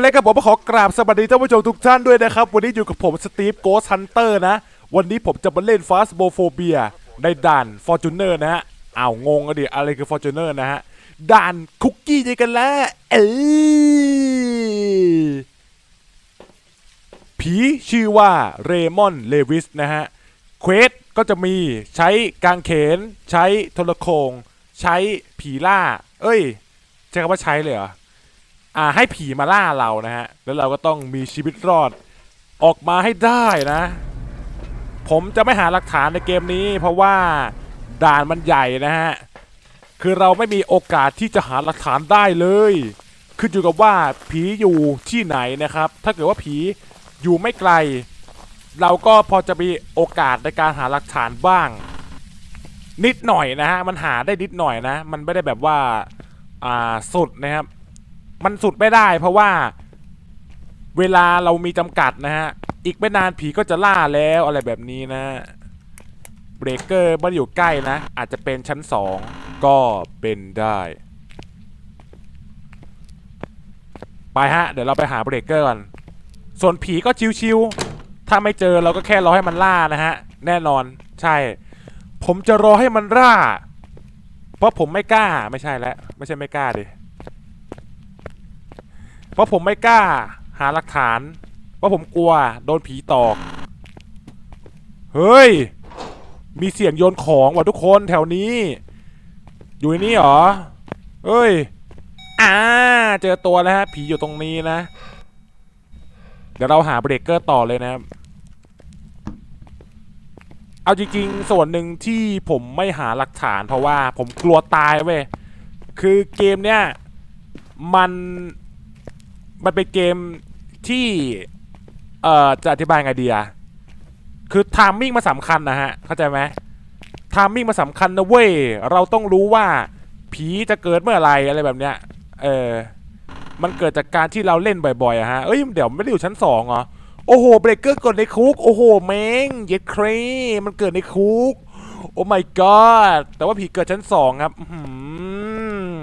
เลยครับผมขอกราบสวัสดีท่านผู้ชมทุกท่านด้วยนะครับ วันนี้อยู่กับผมสตีฟโกสฮันเตอร์นะ วันนี้ผมจะมาเล่นฟาสโบโฟเบียในด่านฟอร์จูเนอร์นะฮะอ้าวงงอะดิอะไรคือฟอร์จูเนอร์นะฮะด่านคุกกี้ยังกันแล้วเอ้ผีชื่อว่าเรมอนเลวิสนะฮะเควสก็จะมีใช้กางเขน ใช้โทรโคง ใช้ผีล่า เอ้ยใช้คำว่าใช้เลยเหรอ อ่าให้ผีมาล่าเรานะฮะ แล้วเราก็ต้องมีชีวิตรอดออกมาให้ได้นะ ผมจะไม่หาหลักฐานในเกมนี้ เพราะว่าด่านมันใหญ่นะฮะ คือเราไม่มีโอกาสที่จะหาหลักฐานได้เลยขึ้นอยู่กับว่าผีอยู่ที่ไหนนะครับ ถ้าเกิดว่าผีอยู่ไม่ไกล เราก็พอจะมีโอกาสในการหาหลักฐานบ้าง นิดหน่อยนะฮะ มันหาได้นิดหน่อยนะ มันไม่ได้แบบว่า อ่าสุดนะครับ มันสุดไม่ได้เพราะว่า เวลาเรามีจำกัดนะฮะ อีกไม่นานผีก็จะล่าแล้วอะไรแบบนี้นะเบรกเกอร์ม่ได้อยู่ใกล้นะ อาจจะเป็นชั้นสองก็เป็นได้ ไปฮะ เดี๋ยวเราไปหาเบรกเกอร์ก่อนส่วนผีก็ชิวๆ ถ้าไม่เจอเราก็แค่รอให้มันล่านะฮะ แน่นอนใช่ ผมจะรอให้มันล่า เพราะผมไม่กล้าไม่ใช่แล้ว ไม่ใช่ไม่กล้าดิ เพราะผมไม่กล้าหาหลักฐาน เพราะผมกลัวโดนผีตอก เฮ้ย มีเสียงโยนของว่ะทุกคนแถวนี้ อยู่ในนี้เหรอ เฮ้ย อ่า เจอตัวแล้วฮะ ผีอยู่ตรงนี้นะ เดี๋ยวเราหาเบรกเกอร์ต่อเลยนะครับ เอาจริงๆ ส่วนหนึ่งที่ผมไม่หาหลักฐานเพราะว่าผมกลัวตายเว้ย คือเกมเนี้ยมัน มันเป็นเกมที่เอ่อจะอธิบายไงดีอะคือทามมิ่งมาสำคัญนะฮะเข้าใจไหมทามมิ่งมาสำคัญนะเว้ยเราต้องรู้ว่าผีจะเกิดเมื่อไรอะไรแบบเนี้ยเออมันเกิดจากการที่เราเล่นบ่อยๆอะฮะเอ้ยเดี๋ยวไม่ได้อยู่ชั้นสองเหรอโอ้โหเบรกเกอร์กดในคุกโอ้โหแมงเย็ดเครมันเกิดในคุกโอ้ my god แต่ว่าผีเกิดชั้นสองครับอื้อหือ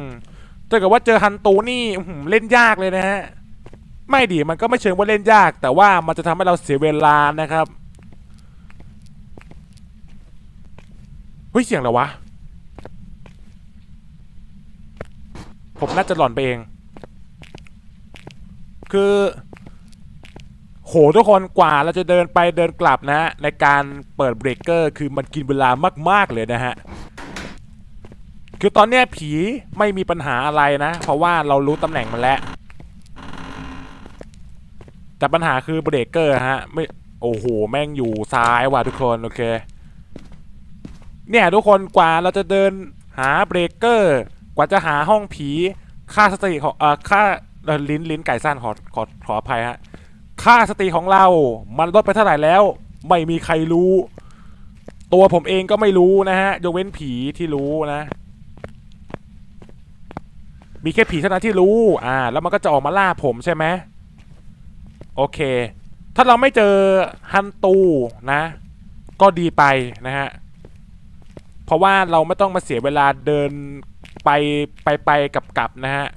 ถ้าเกิดว่าเจอฮันตูนี่อื้อหือเล่นยากเลยนะฮะ ไม่ดีมันก็ไม่เชิงว่าเล่นยาก แต่ว่ามันจะทำให้เราเสียเวลานะครับเฮ้ยเสียงอะไรวะ ผมน่าจะหล่อนไปเอง คือ โหทุกคนกว่าเราจะเดินไปเดินกลับนะฮะในการเปิดเบรกเกอร์คือมันกินเวลามาก ๆ เลยนะฮะ คือตอนเนี้ยผีไม่มีปัญหาอะไรนะ เพราะว่าเรารู้ตำแหน่งมันแล้ว แต่ปัญหาคือเบรกเกอร์ฮะไม่โอ้โหแม่งอยู่ซ้ายว่ะทุกคนโอเค เนี่ยทุกคนกว่าเราจะเดินหาเบรกเกอร์กว่าจะหาห้องผีค่าสติของเอ่อค่าลิ้นลิ้นไก่สั้นขอขอขออภัยฮะค่าสติของเรา มันลดไปเท่าไหร่แล้ว ไม่มีใครรู้ ตัวผมเองก็ไม่รู้นะฮะยกเว้นผีที่รู้นะ มีแค่ผีเท่านั้นที่รู้ อ่า แล้วมันก็จะออกมาล่าผมใช่ไหม โอเค ถ้าเราไม่เจอฮันตูนะ ก็ดีไปนะฮะ เพราะว่าเราไม่ต้องมาเสียเวลาเดินไปไปไปกับกับนะฮะ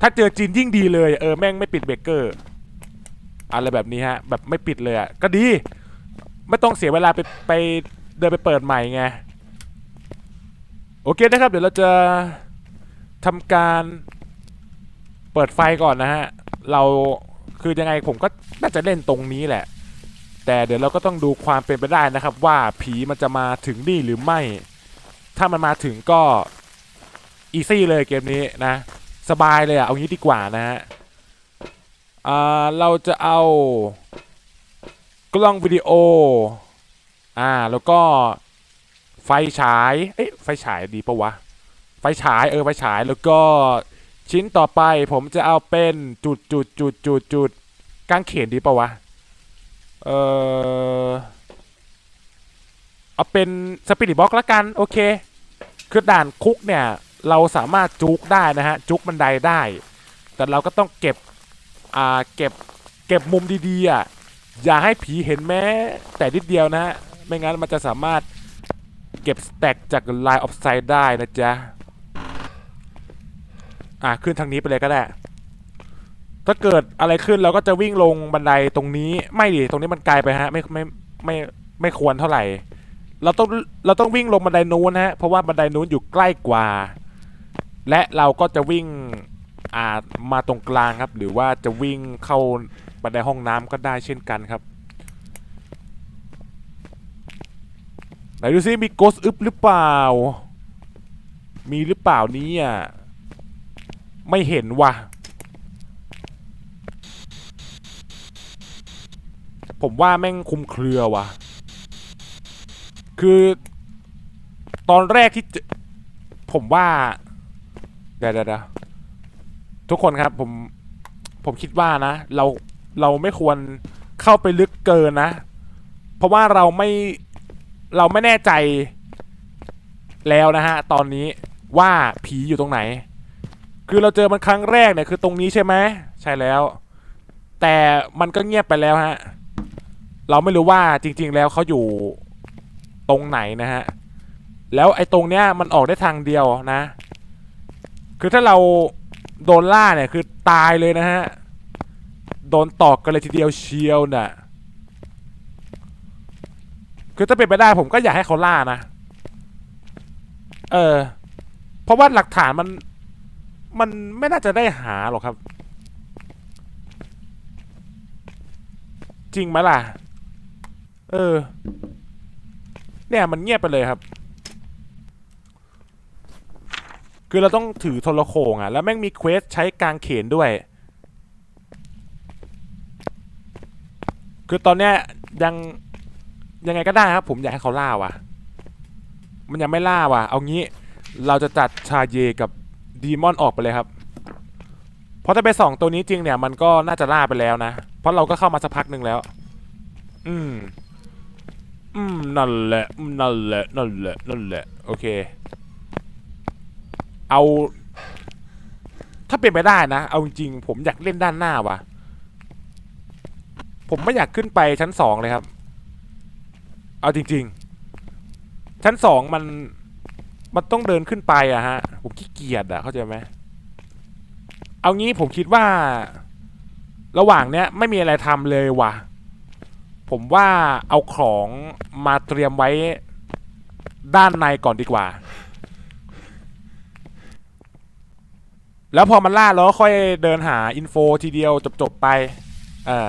ถ้าเจอจีนยิ่งดีเลยเออแม่งไม่ปิดเบรกเกอร์อะไรแบบนี้ฮะ แบบไม่ปิดเลยอะ ก็ดี ไม่ต้องเสียเวลาไปไปเดินไปเปิดใหม่ไง โอเคนะครับ เดี๋ยวเราจะทำการ เปิดไฟก่อนนะฮะ เราคือยังไงผมก็น่าจะเล่นตรงนี้แหละ แต่เดี๋ยวเราก็ต้องดูความเป็นไปได้นะครับ ว่าผีมันจะมาถึงนี่หรือไม่ ถ้ามันมาถึงก็อีซี่เลยเกมนี้นะ สบายเลยอะเอางี้ดีกว่านะฮะเราจะเอากล้องวิดีโอ อ่า แล้วก็ไฟฉาย เอ๊ะไฟฉายดีปะวะ ไฟฉาย เออ ไฟฉาย แล้วก็ ชิ้นต่อไปผมจะเอาเป็นจุดจุดจุดจุดจุดกางเขนดีปะวะ เออเอาเป็นสปิริตบ็อกละกัน โอเค คือด่านคุกเนี่ย เราสามารถจุกได้นะฮะ จุกบันไดได้ แต่เราก็ต้องเก็บ อ่า เก็บ เก็บมุมดีๆอะ อย่าให้ผีเห็นแม้ แต่นิดเดียวนะฮะ ไม่งั้นมันจะสามารถเก็บสแต็กจาก Line of Sight ได้นะจ๊ะ อะขึ้นทางนี้ไปเลยก็ได้ ถ้าเกิดอะไรขึ้นเราก็จะวิ่งลงบันไดตรงนี้ไม่ดิตรงนี้มันไกลไปฮะ ไม่ไม่ไม่ไม่ควรเท่าไหร่ เราต้องเราต้องวิ่งลงบันไดนู้นฮะ เพราะว่าบันไดนู้นอยู่ใกล้กว่า และเราก็จะวิ่งอ่ามาตรงกลางครับ หรือว่าจะวิ่งเข้าบันไดห้องน้ำก็ได้เช่นกันครับไหนดูซิมีโกสอึบหรือเปล่า มีหรือเปล่านี้อะ ไม่เห็นว่ะ ผมว่าแม่งคุมเครือว่ะ คือ ตอนแรกที่ผมว่าเดี๋ยวเดี๋ยวเดี๋ยวทุกคนครับผมผมคิดว่านะ เราเราไม่ควรเข้าไปลึกเกินนะ เพราะว่าเราไม่เราไม่แน่ใจแล้วนะฮะ ตอนนี้ว่าผีอยู่ตรงไหน คือเราเจอมันครั้งแรกเนี่ยคือตรงนี้ใช่ไหมใช่แล้ว แต่มันก็เงียบไปแล้วฮะ เราไม่รู้ว่าจริง ๆ แล้วเขาอยู่ตรงไหนนะฮะ แล้วไอ้ตรงเนี้ยมันออกได้ทางเดียวนะ คือถ้าเราโดนล่าเนี่ยคือตายเลยนะฮะ โดนตอกกันเลยทีเดียวเชียวน่ะคือถ้าเป็นไปได้ผมก็อยากให้เขาล่านะ เออ เพราะว่าหลักฐานมัน มันไม่น่าจะได้หาหรอกครับ จริงไหมล่ะ เออ เนี่ยมันเงียบไปเลยครับ คือเราต้องถือโทรโขงอะ แล้วแม่งมีเควสใช้กางเขนด้วย คือตอนเนี้ยยังยังไงก็ได้ครับ ผมอยากให้เขาล่าว่ะ มันยังไม่ล่าว่ะ เอางี้เราจะจัดชาเยกับ ดีมอนออกไปเลยครับ เพราะถ้าไปสองตัวนี้จริงเนี่ย มันก็น่าจะล่าไปแล้วนะ เพราะเราก็เข้ามาสักพักหนึ่งแล้ว อืม อืม นั่นแหละอืมนั่นแหละนั่นแหละนั่นแหละ โอเค เอา ถ้าเป็นไปได้นะ เอาจริงๆผมอยากเล่นด้านหน้าว่ะ ผมไม่อยากขึ้นไปชั้นสองเลยครับ เอาจริง ๆ ชั้นสองมัน มันต้องเดินขึ้นไปอะฮะ ผมขี้เกียจอะเข้าใจไหมเอางี้ผมคิดว่า ระหว่างเนี้ยไม่มีอะไรทำเลยว่ะ ผมว่าเอาของมาเตรียมไว้ด้านในก่อนดีกว่า แล้วพอมันล่าแล้วค่อยเดินหาอินโฟทีเดียวจบๆไปเออ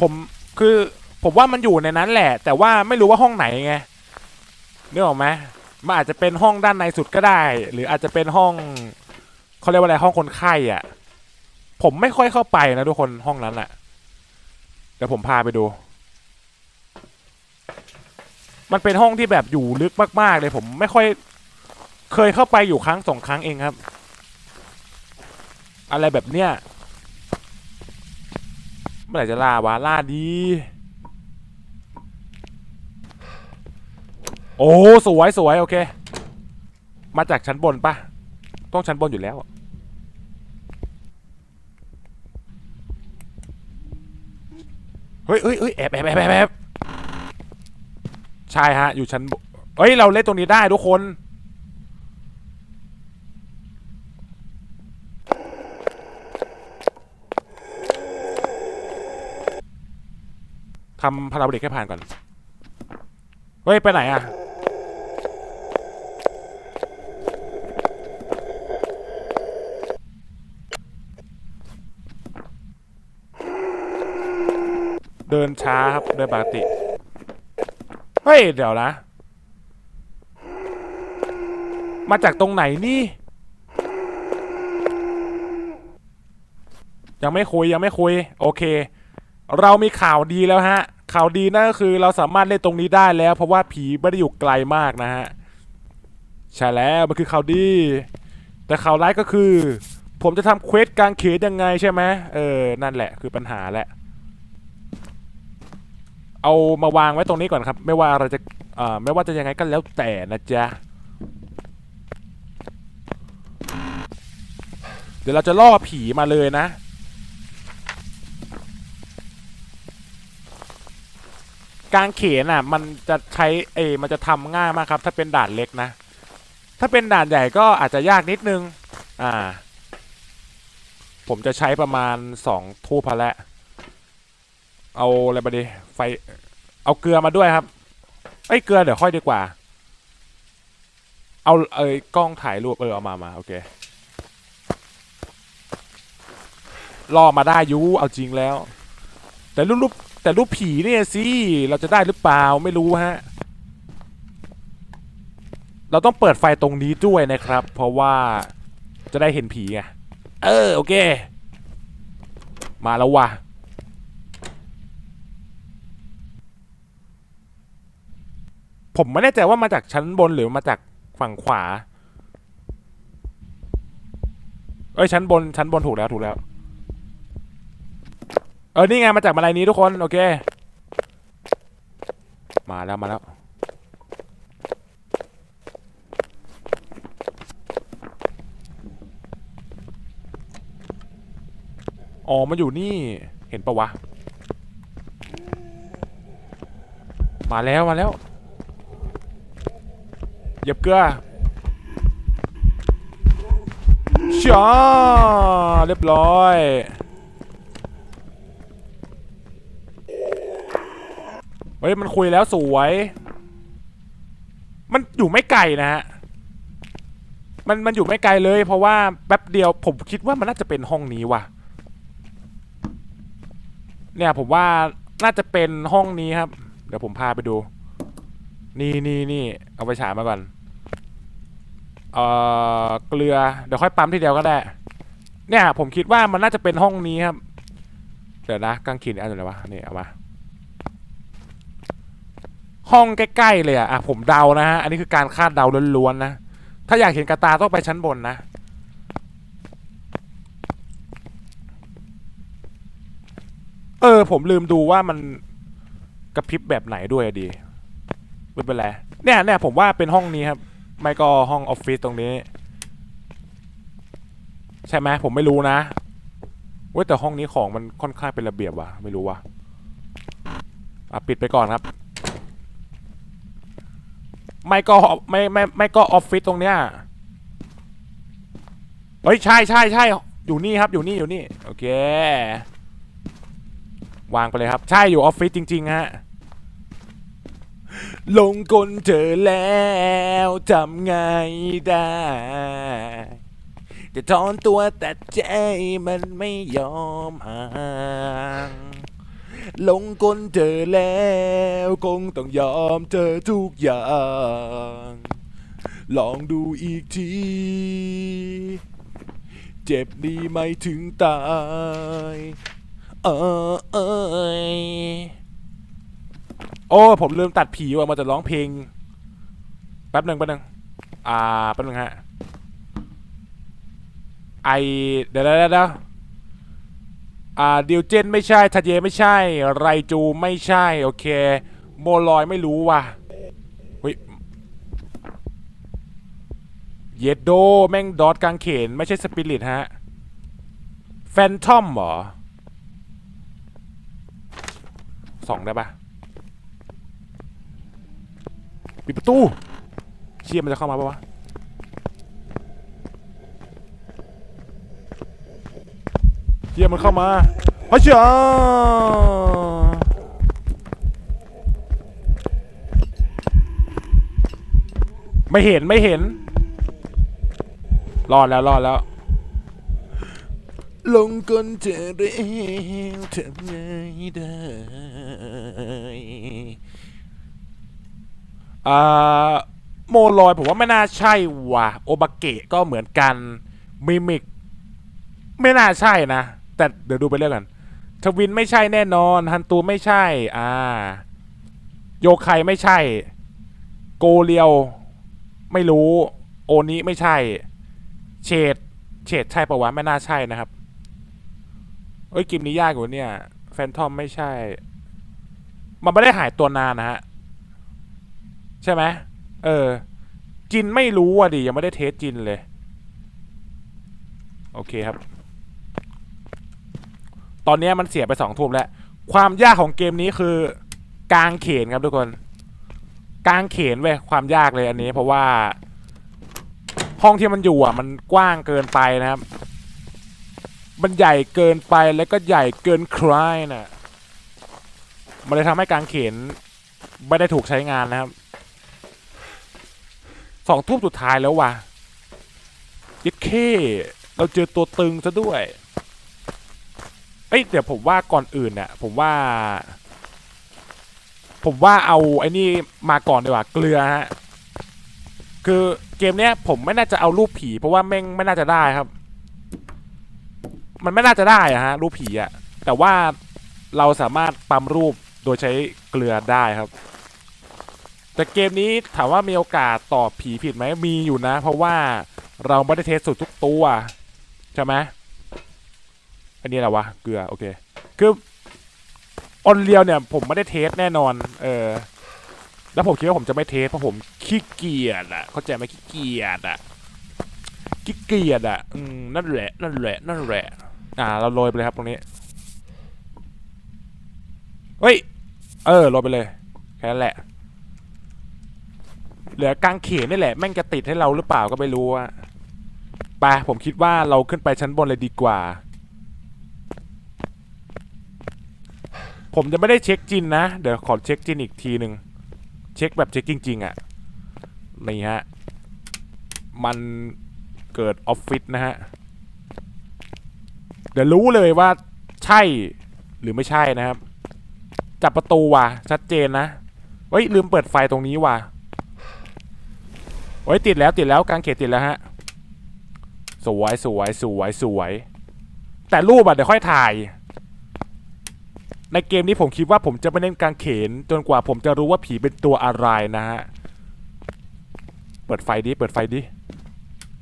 ผมคือผมว่ามันอยู่ในนั้นแหละ แต่ว่าไม่รู้ว่าห้องไหนไง นึกออกไหมมันอาจจะเป็นห้องด้านในสุดก็ได้ หรืออาจจะเป็นห้องเขาเรียกว่าอะไรห้องคนไข้อะ ผมไม่ค่อยเข้าไปนะทุกคนห้องนั้นแหละเดี๋ยวผมพาไปดู มันเป็นห้องที่แบบอยู่ลึกมาก ๆ เลยผมไม่ค่อยเคยเข้าไปอยู่ครั้งสองครั้งเองครับ อะไรแบบเนี้ยเมื่อไหร่จะล่าวะล่าดี โอ้สวยสวยโอเค มาจากชั้นบนปะต้องชั้นบนอยู่แล้ว เฮ้ยเฮ้ยเฮ้ยแอบแอบแอบแอบแอบใช่ฮะ อยู่ชั้นบนเฮ้ย เราเล่นตรงนี้ได้ทุกคน ทำพาราโบลิกให้ผ่านก่อน เฮ้ย ไปไหนอะ เดินช้าครับเดินปกติ เฮ้ย เดี๋ยวนะ มาจากตรงไหนนี่ ยังไม่คุยยังไม่คุย โอเค เรามีข่าวดีแล้วฮะ ข่าวดีนั่นก็คือเราสามารถเล่นตรงนี้ได้แล้ว เพราะว่าผีไม่ได้อยู่ไกลมากนะฮะ ใช่แล้วมันคือข่าวดี แต่ข่าวร้ายก็คือ ผมจะทำเควสกลางเขนยังไงใช่ไหมเออ นั่นแหละคือปัญหาแหละ เอามาวางไว้ตรงนี้ก่อนครับ ไม่ว่าเราจะเอ่อไม่ว่าจะยังไงก็แล้วแต่นะจ๊ะ เดี๋ยวเราจะล่อผีมาเลยนะ กางเขนอะ มันจะใช้เอมันจะทำง่ายมากครับ ถ้าเป็นด่านเล็กนะ ถ้าเป็นด่านใหญ่ก็อาจจะยากนิดนึง อ่า ผมจะใช้ประมาณสองทูพอแล้ว เอาอะไรมาดีไฟ เอาเกลือมาด้วยครับไอ้เกลือเดี๋ยวค่อยดีกว่า เอาเอ้ยกล้องถ่ายรูปเออเอามามาโอเคล่อมาได้ยูเอาจริงแล้ว แต่รูปรูปแต่รูปผีเนี่ยสิเราจะได้หรือเปล่าไม่รู้ฮะเราต้องเปิดไฟตรงนี้ด้วยนะครับ เพราะว่าจะได้เห็นผีไงเออโอเค มาแล้วว่ะ ผมไม่แน่ใจว่ามาจากชั้นบนหรือมาจากฝั่งขวา เอ้ยชั้นบนชั้นบนถูกแล้วถูกแล้ว เออนี่ไงมาจากมาลายนี้ทุกคนโอเค มาแล้วมาแล้ว อ๋อมันอยู่นี่เห็นปะวะ มาแล้วมาแล้ว เหยียบเกลือช้าเรียบร้อยเฮ้ยมันคุยแล้วสวย มันอยู่ไม่ไกลนะฮะมันมันอยู่ไม่ไกลเลย เพราะว่าแป๊บเดียวผมคิดว่ามันน่าจะเป็นห้องนี้ว่ะ เนี่ยผมว่าน่าจะเป็นห้องนี้ครับ เดี๋ยวผมพาไปดู นี่นี่นี่เอาไปฉายมาก่อน เอ่อ เกลือ เดี๋ยวค่อยปั๊มทีเดียวก็ได้ เนี่ย ผมคิดว่ามันน่าจะเป็นห้องนี้ครับ เดี๋ยวนะกางเขนอันไหนวะ นี่เอามา ห้องใกล้ๆเลยอะ ผมเดานะฮะ อันนี้คือการคาดเดาล้วนๆนะ ถ้าอยากเห็นกระตาต้องไปชั้นบนนะเออผมลืมดูว่ามันกระพริบแบบไหนด้วยดี ไม่เป็นไรเนี่ยเนี่ยผมว่าเป็นห้องนี้ครับ ไม่ก็ห้องออฟฟิศตรงนี้ ใช่ไหมผมไม่รู้นะเว้ยแต่ห้องนี้ของมันค่อนข้างเป็นระเบียบว่ะไม่รู้ว่ะอะปิดไปก่อนครับ ไม่ก็ไม่ไม่ไม่ก็ออฟฟิศตรงเนี้ยเฮ้ยใช่ใช่ใช่อยู่นี่ครับอยู่นี่อยู่นี่โอเควางไปเลยครับ ใช่อยู่ออฟฟิศจริงๆฮะ ลงกลเจอแล้วทำไงได้ จะถอนตัวแต่ใจมันไม่ยอมห่างลงกลเจอแล้วคงต้องยอมเจอทุกอย่าง ลองดูอีกที เจ็บดีไหมถึงตาย เออเอย อ้ผมลืมตัดผีว่ะมาจะร้องเพลง แป๊บหนึ่งแป๊บหนึ่งอ่าแป๊บหนึ่งฮะ ไอเดี๋ยวเดี๋ยวเดี๋ยวอ่าดิวเจนไม่ใช่ทาเยไม่ใช่ ไรจูไม่ใช่ โอเค โมลอยไม่รู้ว่ะเฮ้ยเยดโด แม่งดอทกางเขน ไม่ใช่สปิริตฮะ แฟนทอมเหรอสองได้ปะ ปิดประตู เชี่ยมันจะเข้ามาปะวะ เชี่ยมันเข้ามาเฮ้ยเจ้าไม่เห็นไม่เห็น รอดแล้วรอดแล้ว ลงกลเจอเร็วทำไงได้ อ่าโมลอยผมว่าไม่น่าใช่ว่ะโอบาเกะก็เหมือนกันมิมิกไม่น่าใช่นะ แต่เดี๋ยวดูไปเรื่อยกันทวินไม่ใช่แน่นอน ฮันตูไม่ใช่ อ่า โยไคไม่ใช่ โกเรียว ไม่รู้ โอนี้ไม่ใช่ เฉดเฉดใช่ปะวะไม่น่าใช่นะครับ เอ้ยกิมนี้ยากกว่าเนี่ย แฟนทอมไม่ใช่ มันไม่ได้หายตัวนานนะฮะ ใช่ไหมเออ จินไม่รู้อะดิยังไม่ได้เทสจินเลย โอเคครับ ตอนนี้มันเสียไปสองทุ่มแล้ว ความยากของเกมนี้คือกางเขนครับทุกคนกางเขนเว้ยความยากเลยอันนี้ เพราะว่า ห้องที่มันอยู่อะ มันกว้างเกินไปนะครับ มันใหญ่เกินไปแล้วก็ใหญ่เกินใครน่ะมันเลยทำให้กางเขนไม่ได้ถูกใช้งานนะครับ สองทุ่มสุดท้ายแล้วว่ะยิดเคเราเจอตัวตึงซะด้วย เอ้ยเดี๋ยวผมว่าก่อนอื่นเนี่ยผมว่า ผมว่าเอาไอ้นี่มาก่อนดีกว่าเกลือฮะคือเกมเนี้ยผมไม่น่าจะเอารูปผี เพราะว่าแม่งไม่น่าจะได้ครับ มันไม่น่าจะได้อะฮะรูปผีอะแต่ว่าเราสามารถปั๊มรูปโดยใช้เกลือได้ครับ แต่เกมนี้ถามว่ามีโอกาสตอบผีผิดไหมมีอยู่นะ เพราะว่าเราไม่ได้เทสสุดทุกตัวใช่ไหมอันนี้แหละวะเกลือโอเคคือออนเรียวเนี่ยผมไม่ได้เทสแน่นอน เออ แล้วผมคิดว่าผมจะไม่เทสเพราะผมขี้เกียจอะเข้าใจไหมขี้เกียจอะขี้เกียจอะอืมนั่นแหละนั่นแหละนั่นแหละ อ่า เราโรยไปเลยครับตรงนี้เฮ้ยเออโรยไปเลยแค่นั้นแหละ เหลือกางเขนนี่แหละแม่งจะติดให้เราหรือเปล่าก็ไม่รู้อะไปผมคิดว่าเราขึ้นไปชั้นบนเลยดีกว่า ผมจะไม่ได้เช็คจินนะ เดี๋ยวขอเช็คจินอีกทีหนึ่งเช็คแบบเช็คจริงๆอะ่ะนี่ฮะ มันเกิดออฟฟิศนะฮะ เดี๋ยวรู้เลยว่าใช่หรือไม่ใช่นะครับ จับประตูว่ะชัดเจนนะ เฮ้ยลืมเปิดไฟตรงนี้ว่ะ เฮ้ยติดแล้วติดแล้วกางเขตติดแล้วฮะ สวยสวยสวยสวย แต่รูปอะเดี๋ยวค่อยถ่าย ในเกมนี้ผมคิดว่าผมจะไม่เล่นกางเขน จนกว่าผมจะรู้ว่าผีเป็นตัวอะไรนะฮะ เปิดไฟดิเปิดไฟดิ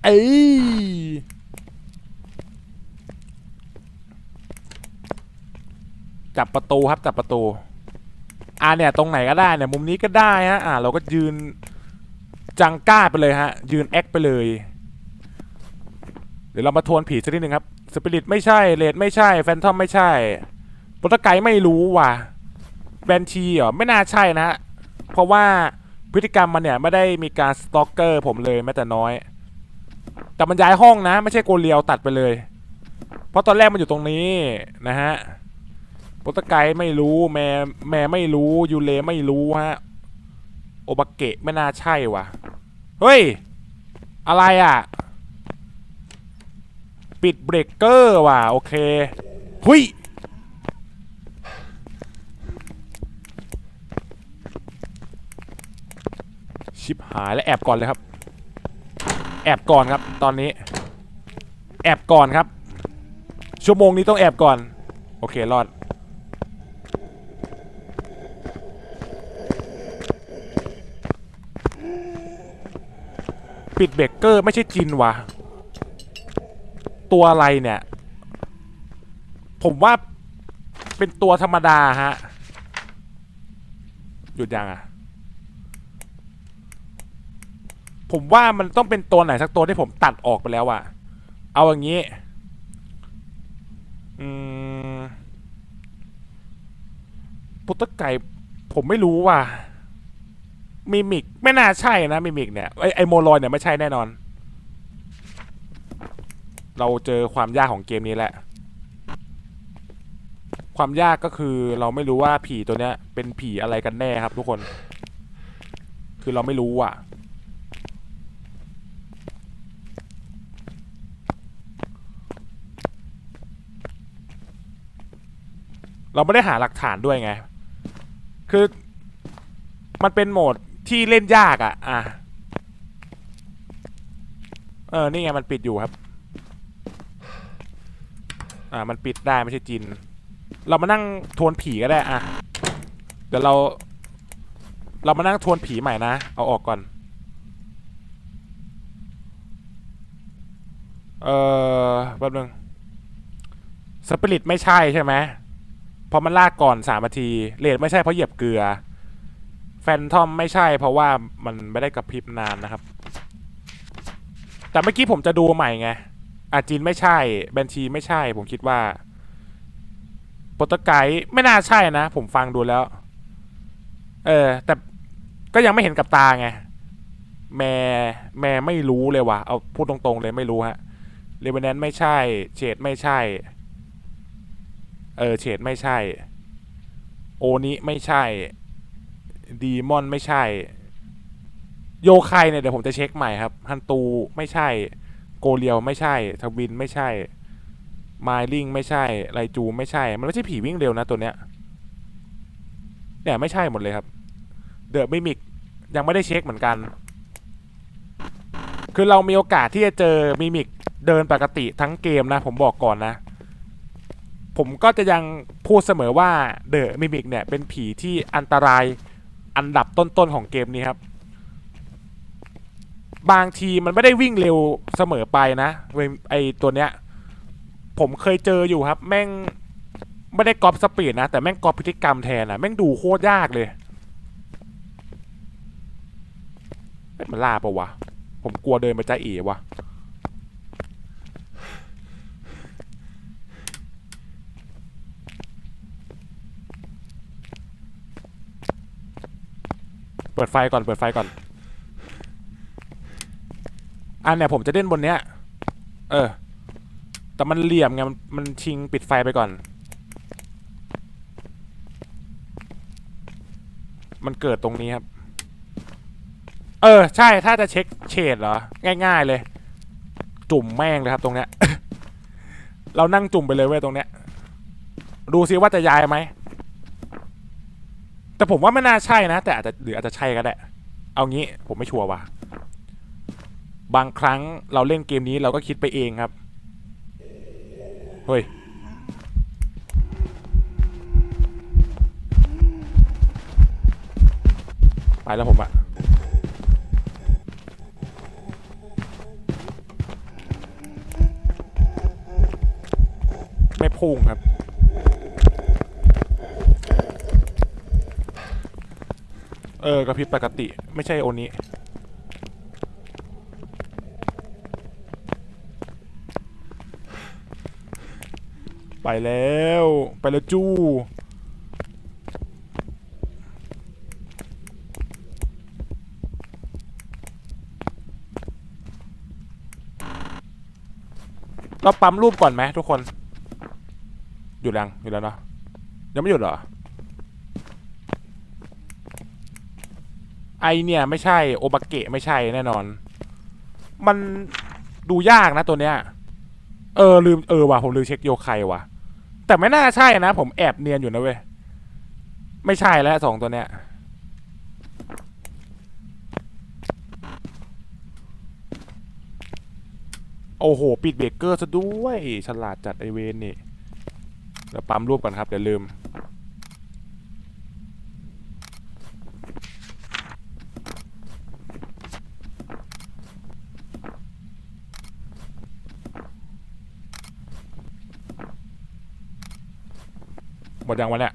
เอ้ยจับประตูครับจับประตู อ่าเนี่ยตรงไหนก็ได้เนี่ยมุมนี้ก็ได้ฮะอ่าเราก็ยืน จังก้าไปเลยฮะ ยืนแอคไปเลย เดี๋ยวเรามาทวนผีสักนิดหนึ่งครับสปิริตไม่ใช่เลดไม่ใช่ แฟนทอมไม่ใช่โปรตไกไม่รู้ว่ะแบนชีเหรอไม่น่าใช่นะฮะเพราะว่าพฤติกรรมมันเนี่ยไม่ได้มีการสตอกเกอร์ผมเลยแม้แต่น้อย แต่มันย้ายห้องนะ ไม่ใช่โกเลียวตัดไปเลย เพราะตอนแรกมันอยู่ตรงนี้นะฮะโปรตไกไม่รู้แม่แม่ไม่รู้ยูเลไม่รู้ฮะ บาเกะไม่น่าใช่ว่ะเฮ้ย อะไรอะ ปิดเบรกเกอร์ว่ะ โอเคหุยชิบหายแล้วแอบก่อนเลยครับ แอบก่อนครับ ตอนนี้ แอบก่อนครับ ชั่วโมงนี้ต้องแอบก่อน โอเค รอด ปิดเบรกเกอร์ไม่ใช่จินวะตัวอะไรเนี่ย ผมว่าเป็นตัวธรรมดาฮะ หยุดยังอะผมว่ามันต้องเป็นตัวไหนสักตัวที่ผมตัดออกไปแล้วอะเอาอย่างนี้ อืมปุตตะไก่ผมไม่รู้ว่ะ มิมิกไม่น่าใช่นะมิมิกเนี่ยไอไอโมลอยเนี่ยไม่ใช่แน่นอน เราเจอความยากของเกมนี้แหละ ความยากก็คือเราไม่รู้ว่าผีตัวเนี้ย เป็นผีอะไรกันแน่ครับทุกคน คือเราไม่รู้อะ เราไม่ได้หาหลักฐานด้วยไง คือมันเป็นโหมด ที่เล่นยากอะ่ะ อะ เออ นี่ไงมันปิดอยู่ครับ อ่า มันปิดได้ไม่ใช่จิน เรามานั่งทวนผีก็ได้ อะ เดี๋ยวเรา เรามานั่งทวนผีใหม่นะ เอาออกก่อน เออแป๊บนึงสปิริตไม่ใช่ใช่ไหมเพราะมันลากก่อนสามนาที เลดไม่ใช่เพราะเหยียบเกลือ แฟนทอมไม่ใช่เพราะว่ามันไม่ได้กระพริบนานนะครับ แต่เมื่อกี้ผมจะดูใหม่ไงอาจินไม่ใช่แบนชีไม่ใช่ ผมคิดว่าโปรตไกไม่น่าใช่นะ ผมฟังดูแล้ว เออ แต่ก็ยังไม่เห็นกับตาไง แม่แม่ไม่รู้เลยว่ะเอาพูดตรงๆเลยไม่รู้ฮะเรเวนแนนไม่ใช่ เฉดไม่ใช่ เออ เฉดไม่ใช่ โอนี้ไม่ใช่ ดีมอนไม่ใช่ โยไคเนี่ยเดี๋ยวผมจะเช็คใหม่ครับฮันตูไม่ใช่ โกเรียวไม่ใช่ทวินไม่ใช่ไมลิงไม่ใช่ไรจูไม่ใช่ มันไม่ใช่ผีวิ่งเร็วนะตัวเนี้ยเนี่ยไม่ใช่หมดเลยครับ เดอะมิมิกยังไม่ได้เช็คเหมือนกัน คือเรามีโอกาสที่จะเจอมิมิกเดินปกติทั้งเกมนะ ผมบอกก่อนนะ ผมก็จะยังพูดเสมอว่าเดอะมิมิกเนี่ยเป็นผีที่อันตราย อันดับต้นๆของเกมนี้ครับ บางทีมันไม่ได้วิ่งเร็วเสมอไปนะไอตัวเนี้ย ผมเคยเจออยู่ครับ แม่งไม่ได้กรอบสปีดนะ แต่แม่งกรอบพฤติกรรมแทนนะแม่งดูโคตรยากเลยมันล่าปะวะ ผมกลัวเดินไปใจเอ๋วะ ปิดไฟก่อนเปิดไฟก่อน อันเนี่ยผมจะเล่นบนเนี้ย เออ แต่มันเหลี่ยมไงมันมันชิงปิดไฟไปก่อน มันเกิดตรงนี้ครับ เออ ใช่ถ้าจะเช็คเฉดเหรอ ง่าย ๆเลย จุ่มแม่งเลยครับตรงเนี้ย เรานั่งจุ่มไปเลยเว้ยตรงเนี้ย ดูซิว่าจะย้ายไหม แต่ผมว่าไม่น่าใช่นะ แต่อาจจะหรืออาจจะใช่ก็ได้ เอางี้ผมไม่ชัวร์ว่ะ บางครั้งเราเล่นเกมนี้เราก็คิดไปเองครับ เฮ้ย ไปแล้วผมอะไม่พุ่งครับ เออกระพริบปกติ ไม่ใช่โอนี้ไปแล้วไปแล้วจู้เราปั๊มรูปก่อนไหมทุกคน หยุดยังหยุดแล้วเนาะยังไม่หยุดเหรอ ไอเนี่ยไม่ใช่โอบาเกะไม่ใช่แน่นอน มันดูยากนะตัวเนี้ย เออลืมเออว่ะผมลืมเช็คโยไคว่ะ แต่ไม่น่าใช่นะ ผมแอบเนียนอยู่นะเว้ย ไม่ใช่แล้วสองตัวเนี้ยโอ้โห ปิดเบรกเกอร์ซะด้วย ฉลาดจัดไอเวนนี่ เดี๋ยวปั๊มรูปก่อนครับ เดี๋ยวลืม หมดยังวะเนี่ย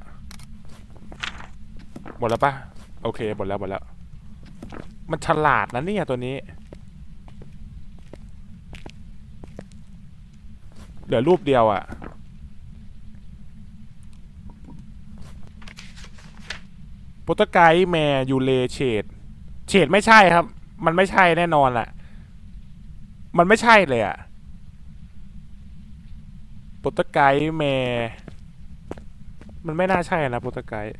หมดแล้วปะโอเคหมดแล้วหมดแล้ว มันฉลาดนะเนี่ยตัวนี้ เหลือรูปเดียวอะ่ะโปรตไกด์แมร์ยูเลเชดเฉดไม่ใช่ครับ มันไม่ใช่แน่นอนแหละมันไม่ใช่เลยอะ่ะโปรตไกด์แมร์ มันไม่น่าใช่นะโปรตไกด์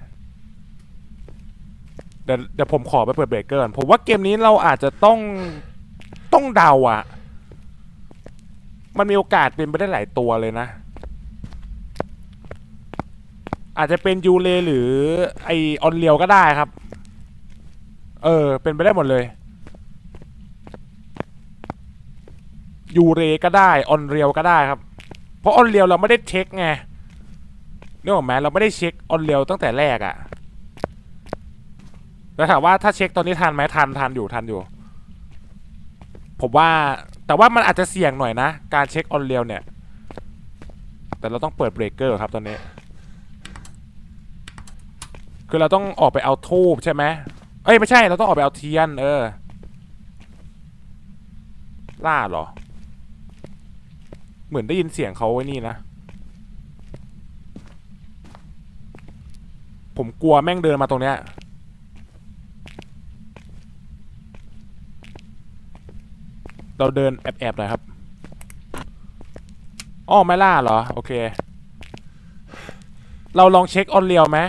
เดี๋ยวเดี๋ยวผมขอไปเปิดเบรกเกอร์ก่อนผมว่าเกมนี้เราอาจจะต้องต้องเดาอะมันมีโอกาสเป็นไปได้หลายตัวเลยนะ อาจจะเป็นยูเลหรือไอออนเรียวก็ได้ครับ เออ เป็นไปได้หมดเลยยูเรก็ได้ออนเรียวก็ได้ครับ เพราะออนเรียวเราไม่ได้เช็คไง นึกออกไหมเราไม่ได้เช็คออนเรียวตั้งแต่แรกอะแล้วถามว่าถ้าเช็คตอนนี้ทันไหมทันทันอยู่ทันอยู่ ผมว่าแต่ว่ามันอาจจะเสี่ยงหน่อยนะ การเช็คออนเรียวเนี่ย แต่เราต้องเปิดเบรกเกอร์ครับตอนนี้ คือเราต้องออกไปเอาทูบใช่ไหมเอ้ยไม่ใช่เราต้องออกไปเอาเทียน เออ ล่าเหรอ เหมือนได้ยินเสียงเขาไว้นี่นะ ผมกลัวแม่งเดินมาตรงเนี้ยเราเดินแอบๆหน่อยครับอ๋อไม่ล่าเหรอ โอเค เราลองเช็คออนเรียวไหม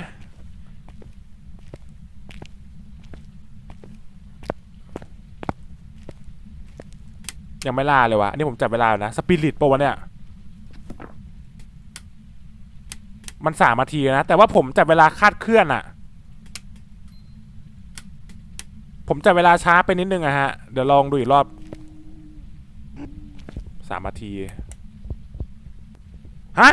ยังไม่ล่าเลยวะอันนี้ผมจับเวลาอยู่นะ สปิริตปะวะเนี่ย มันสามนาทีนะ แต่ว่าผมจับเวลาคาดเคลื่อนอะผมจับเวลาช้าไปนิดนึงอะฮะ เดี๋ยวลองดูอีกรอบสามนาที ฮะ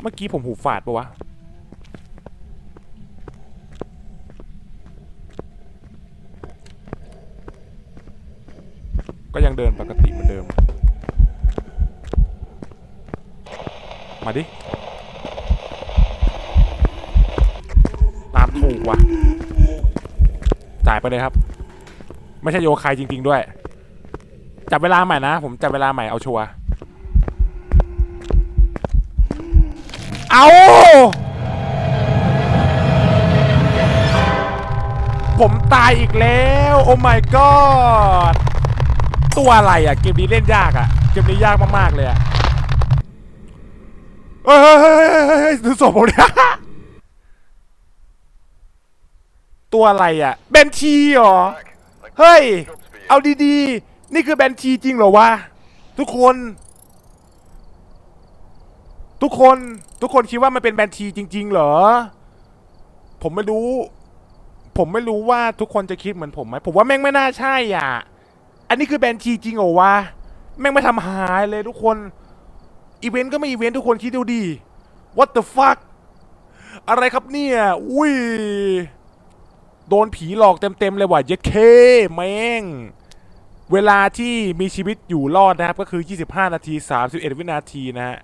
เมื่อกี้ผมหูฝาดปะวะก็ยังเดินปกติเหมือนเดิม มาดิตามถูกว่ะ จ่ายไปเลยครับ ไม่ใช่โยคายจริง ๆ ด้วย จับเวลาใหม่นะ ผมจับเวลาใหม่เอาชัวร์เอาผมตายอีกแล้ว โอ้ my god ตัวอะไรอะ เกมนี้เล่นยากอะ เกมนี้ยากมาก ๆ เลยอะ เฮ้ยเฮ้ยเฮ้ยเฮ้ยเฮ้ยดูศพผมเนี่ย ตัวอะไรอะเบนชีเหรอ เฮ้ย เอาดีๆ นี่คือแบนชีจริงเหรอวะ ทุกคน ทุกคน ทุกคนคิดว่ามันเป็นแบนชีจริง ๆ เหรอ ผมไม่รู้ ผมไม่รู้ว่าทุกคนจะคิดเหมือนผมไหม ผมว่าแม่งไม่น่าใช่อะ อันนี้คือแบนชีจริงเหรอวะ แม่งไม่ทำหายเลยทุกคน อีเวนต์ก็ไม่อีเวนต์ทุกคนคิดดูดิ what the fuck อะไรครับเนี่ย อุ้ย โดนผีหลอกเต็มๆเลยว่ะเย็ดเคแม่ง เวลาที่มีชีวิตอยู่รอดนะครับ ก็คือ 25 นาที 31 วินาทีนะฮะ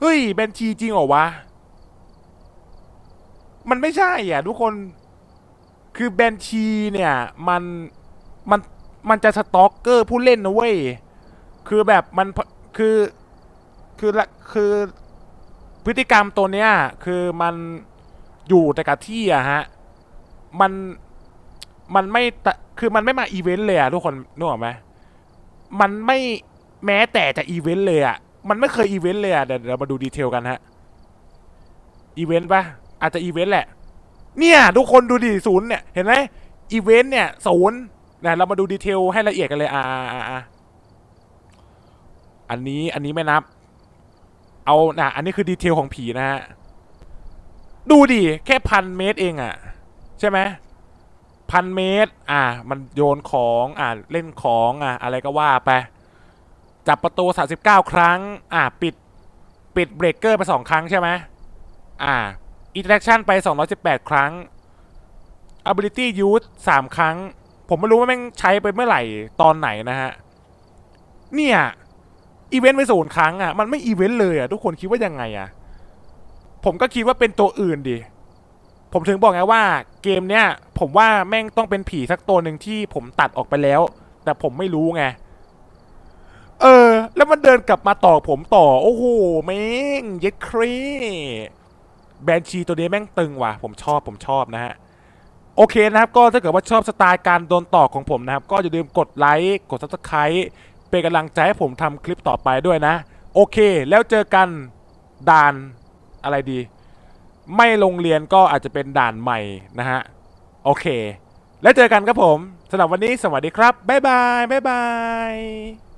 เฮ้ย แบนชีจริงเหรอวะ มันไม่ใช่อะทุกคน คือแบนชีเนี่ย มัน มัน มันจะสต็อกเกอร์ผู้เล่นนะเว้ย คือแบบมัน คือ คือละคือพฤติกรรมตัวเนี้ยคือมันอยู่แต่กับที่อะฮะ มันมันไม่ตะคือมันไม่มาอีเวนต์เลยอะทุกคนนึกออกไหมมันไม่แม้แต่จะอีเวนต์เลยอะมันไม่เคยอีเวนต์เลยอะเดี๋ยวเรามาดูดีเทลกันฮะอีเวนต์ปะอาจจะอีเวนต์แหละ เนี่ย ทุกคนดูดิศูนย์เนี่ยเห็นไหมอีเวนต์เนี่ยศูนย์เนี่ยเรามาดูดีเทลให้ละเอียดกันเลยอ่าอ่าอ่าอันนี้อันนี้ไม่นับ เอาน่ะอันนี้คือดีเทลของผีนะฮะ ดูดิ แค่พันเมตรเองอะใช่ไหมพันเมตร อ่ามันโยนของอ่าเล่นของอ่าอะไรก็ว่าไป จับประตู 39 ครั้ง อ่าปิดปิดเบรกเกอร์ไป 2 ครั้งใช่ไหมอ่า interaction ไป 218 ครั้ง ability use 3 ครั้ง ผมไม่รู้ว่าแม่งใช้ไปเมื่อไหร่ตอนไหนนะฮะ เนี่ย อีเวนต์ไปศูนย์ครั้งอะมันไม่อีเวนต์เลยอะทุกคนคิดว่ายังไงอะผมก็คิดว่าเป็นตัวอื่นดิผมถึงบอกไงว่าเกมเนี้ยผมว่าแม่งต้องเป็นผีสักตัวหนึ่งที่ผมตัดออกไปแล้ว แต่ผมไม่รู้ไงเออ แล้วมันเดินกลับมาต่อผมต่อ โอ้โหแม่งเย็ดครีแบนชีตัวนี้แม่งตึงว่ะ ผมชอบผมชอบนะฮะ โอเคนะครับ ก็ถ้าเกิดว่าชอบสไตล์การโดนต่อของผมนะครับ ก็อย่าลืมกดไลค์ กด subscribe เป็นกำลังใจให้ผมทำคลิปต่อไปด้วยนะ โอเค แล้วเจอกันด่านอะไรดี ไม่โรงเรียนก็อาจจะเป็นด่านใหม่นะฮะ โอเค แล้วเจอกันครับผมสำหรับวันนี้สวัสดีครับ บ๊ายบาย บ๊ายบาย